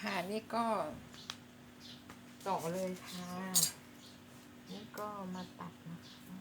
ค่ะ นี่ก็ ต่อเลยค่ะ นี่ก็มาตัดนะคะ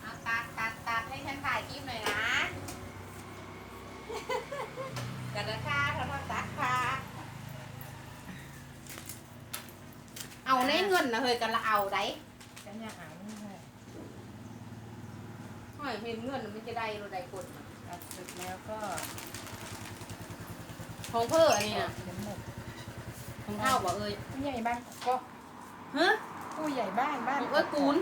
เอาตัดตัดตัดให้ฉัน ถ่ายคลิปหน่อยนะกันนะคะทำความตัดค่ะเอาในเงินนะเฮ้ยกันละเอาได้ฉันอยากอ่านนี่ค่ะห้อยเห็นเงินมันจะได้รถใดคนน่ะตัดเสร็จแล้วก็ของเพื่ออันนี้นะเดี๋ยวหมดของเท่าบอกเอ้ยผู้ใหญ่บ้านก็ฮะผู้ใหญ่บ้านบ้าขนองเอ้ยกูน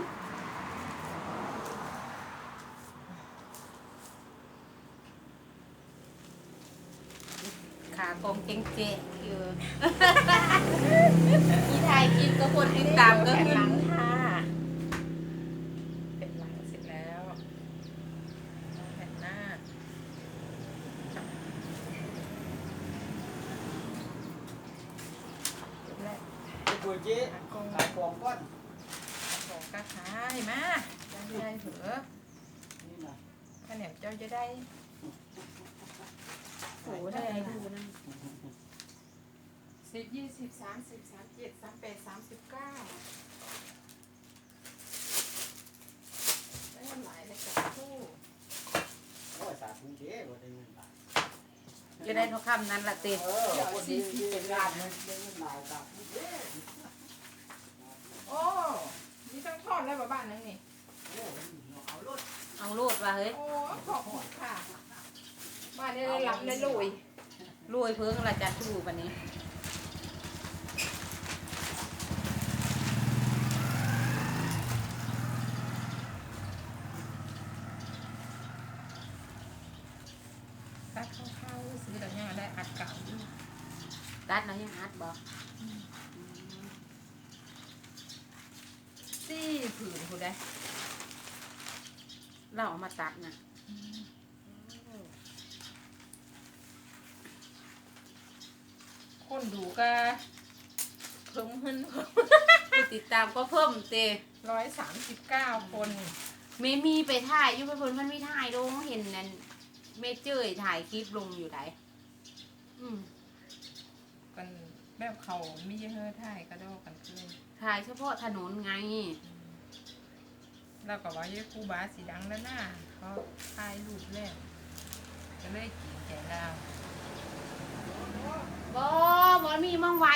ขากองเจ๊งเจ๊อยู่ที่ถ่ายคลิปก็คนติดตามก็แผ่นขึ้หลันงค่ะเป็นหลังเสร็จแล้วแผ่นหน้าเสร็จแล้วไอ้บัวเจ๊อากงขายของก้อนของกระขายมาจะได้เถอะนี่นะข้าวเหนียวเจ้าจะได้ โอ้โหได้ดูนะสิบยี่สิบสามสิบสามเจ็ดสามแปดสามสิบเก้าได้หลายเลยกับคู่โอ้ยสาธุเจ๊บ่ได้เงินบาทจะได้เท่าคำนั้นละเต็เออคนดีที่เป็นงานเงินได้เงินหลายสาธุเจ๊โอ้นี่ต้องทอดแล้วบ้านนึงนี่โอ้เอารถเอาโลดว่ะเฮ้ยโอ้ขอบคุณ ค่ะบ้านนี้ได้รับได้ลุยรวยเพิ่งละจัดทูปันนี้ตัดเข้าๆซื้อแต่ยังได้อัดเก่าอยู่ตัดแล้วยังอัดบอกสี่ผืนคุณได้เราเอามาตัดนะ คนดูก็เพิ่มขึ้นผู้ติดตามก็เพิ่มเตร้อยสามสิบเก้าคนเมมีไปถ่ายอยู่ไปเพิ่นมันมีถ่ายลงเห็นนั่นเมเจอร์ถ่ายคลิปลงอยู่ไหนอืมกันแบบเขามีเยอะท่ายกระโดดกันขึ้นถ่ายเฉพาะถนนไง แล้วก็ว่าเยอะครูบาสีดังแล้วหน้าเขาถ่ายรูปแรกก็เลยกินแก่ดาวบอ บอมีมั่งไว้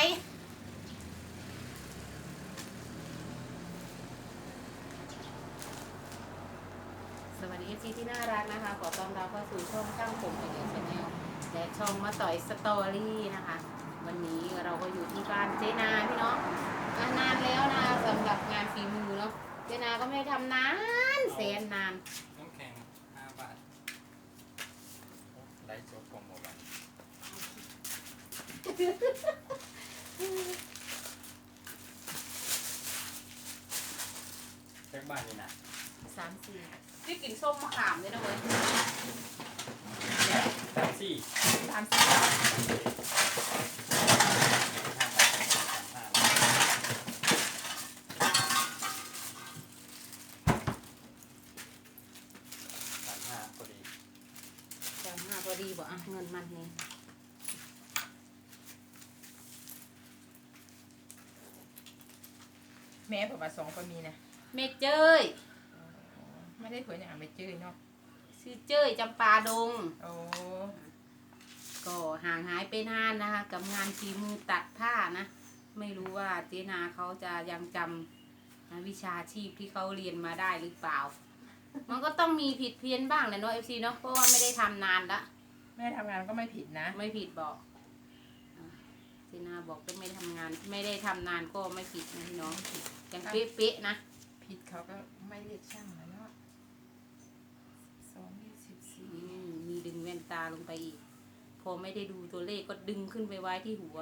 สวัสดีทีที่น่ารักนะคะ ขอต้อนรับเข้าสู่ช่องช่างผมไอเดียชาแนลและช่องมาต่อยสตอรี่นะคะ วันนี้เราก็อยู่ที่บ้านเจนาพี่เน้องอะนานแล้วนะสำหรับงานฝีมือเนาะเจนาก็ไม่ได้ทำนานแสนนาน น้ำแข็ง5บาทไลฟ์สดของหมบาน แจ็คบ้านนี่นะสามสี่ที่กินส้มมะขามด้วยนะเว้ยสามสี่สามสี่ห้าบาทสามห้าบาทสามห้าพอดีจำห้าพอดีบอกอะเงินมันนี่ แม่ผมว่าสองก็มีนะเมเจ้ยไม่ได้เผยอย่างไม่เจอเนาะชื่อเจ้ยจำปาดง โอ้ก็ห่างหายไปนานนะคะ กับงานฝีมือตัดผ้านะ ไม่รู้ว่าเจนาเขาจะยังจำนะวิชาชีพที่เขาเรียนมาได้หรือเปล่า มันก็ต้องมีผิดเพี้ยนบ้างแหละเนาะเอฟซีเนาะเพราะว่าไม่ได้ทำนานละแม่ทำงานก็ไม่ผิดนะ ไม่ผิดบอกอะ เจนาบอกก็ไม่ได้ทำงาน ไม่ได้ทำนานก็ไม่ผิดนะพี่น้องยังเป๊ะๆนะ ผิดเขาก็ไม่เรียกช่างแล้วเนาะสองยี่สิบสี่อืมมีดึงแว่นตาลงไปอีก พอไม่ได้ดูตัวเลขก็ดึงขึ้นไปไว้ที่หัว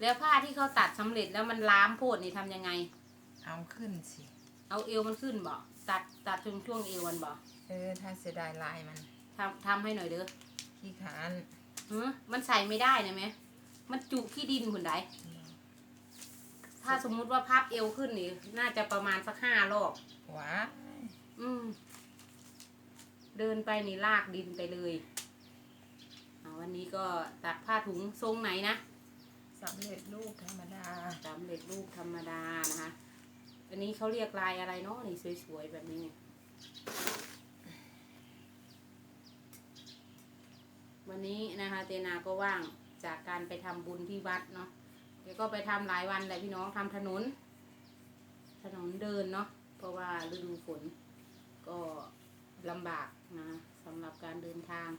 แล้วผ้าที่เขาตัดสำเร็จแล้วมันล้ามโพดนี่ทำยังไง เอาขึ้นสิ เอาเอวมันขึ้นบ่ ตัดตัดช่วงช่วงเอวมันบ่เออ ถ้าเสียดายลายมันทำทำให้หน่อยเด้อขี้ขานเออมันใส่ไม่ได้นะไหมมันจุขี้ดินผุนใดถ้าสมมุติว่าพับเอวขึ้นนี่ น่าจะประมาณสักห้ารอบหวาอืม เดินไปนี่ลากดินไปเลยอ่าวันนี้ก็ตัดผ้าถุงทรงไหนนะสำเร็จรูปธรรมดาสำเร็จรูปธรรมดานะคะ อันนี้เขาเรียกลายอะไรเนาะนี่สวยๆแบบนี้เนี่ยวันนี้นะคะเจนาก็ว่างจากการไปทำบุญที่วัดเนาะแกก็ไปทำหลายวันแหละพี่น้องทำถนน ถนนเดินเนาะเพราะว่าฤดูฝนก็ลำบากนะสำหรับการเดินทาง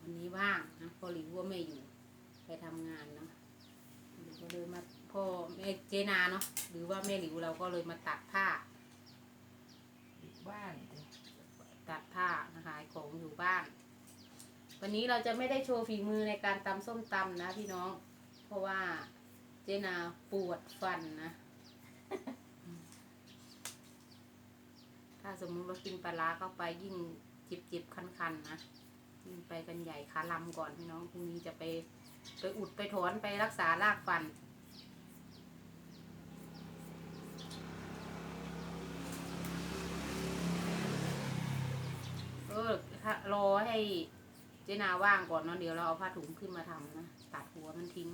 วันนี้ว่างนะพอหลิวว่าไม่อยู่ไปทำงานเนาะหลิวก็เลยมา พ่อแม่เจนาเนาะหรือว่าแม่หลิวเราก็เลยมาตัดผ้า บ้านตัดผ้านะคะของอยู่บ้าน วันนี้เราจะไม่ได้โชว์ฝีมือในการตำส้มตำนะพี่น้อง เพราะว่าเจนาปวดฟันนะ ถ้าสมมุติว่ากินปลาร้าเข้าไปยิ่งจิบจิบๆคันๆนะยิ่งไปกันใหญ่ขาลำก่อนพี่น้องพรุ่งนี้จะไปไปอุดไปถอนไปรักษารากฟัน เออถ้ารอให้เจนาว่างก่อนเนาะเดี๋ยวเราเอาผ้าถุงขึ้นมาทำนะตัดหัวมันทิ้ง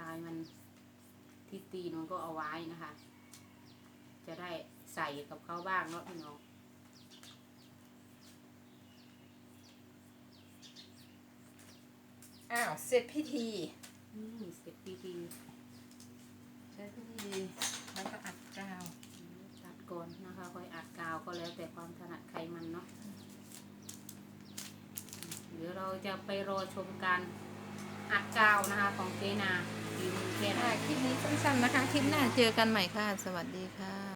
ลายมันที่ตีนมันก็เอาไว้นะคะ จะได้ใส่กับเขาบ้างเนาะพี่น้องอ้าวเสร็จพิธีนี่เสร็จพิธีเสร็จพิธีแล้วก็อัดกาวตัดก่อนนะคะค่อยอัดกาวก็แล้วแต่ความถนัดใครมันเนาะ เดี๋ยวเราจะไปรอชมการอัดกาวนะคะของเจนาดีมแค่ไหน ค่ะคลิปนี้สั้นๆนะคะ คลิปหน้าเจอกันใหม่ค่ะ สวัสดีค่ะ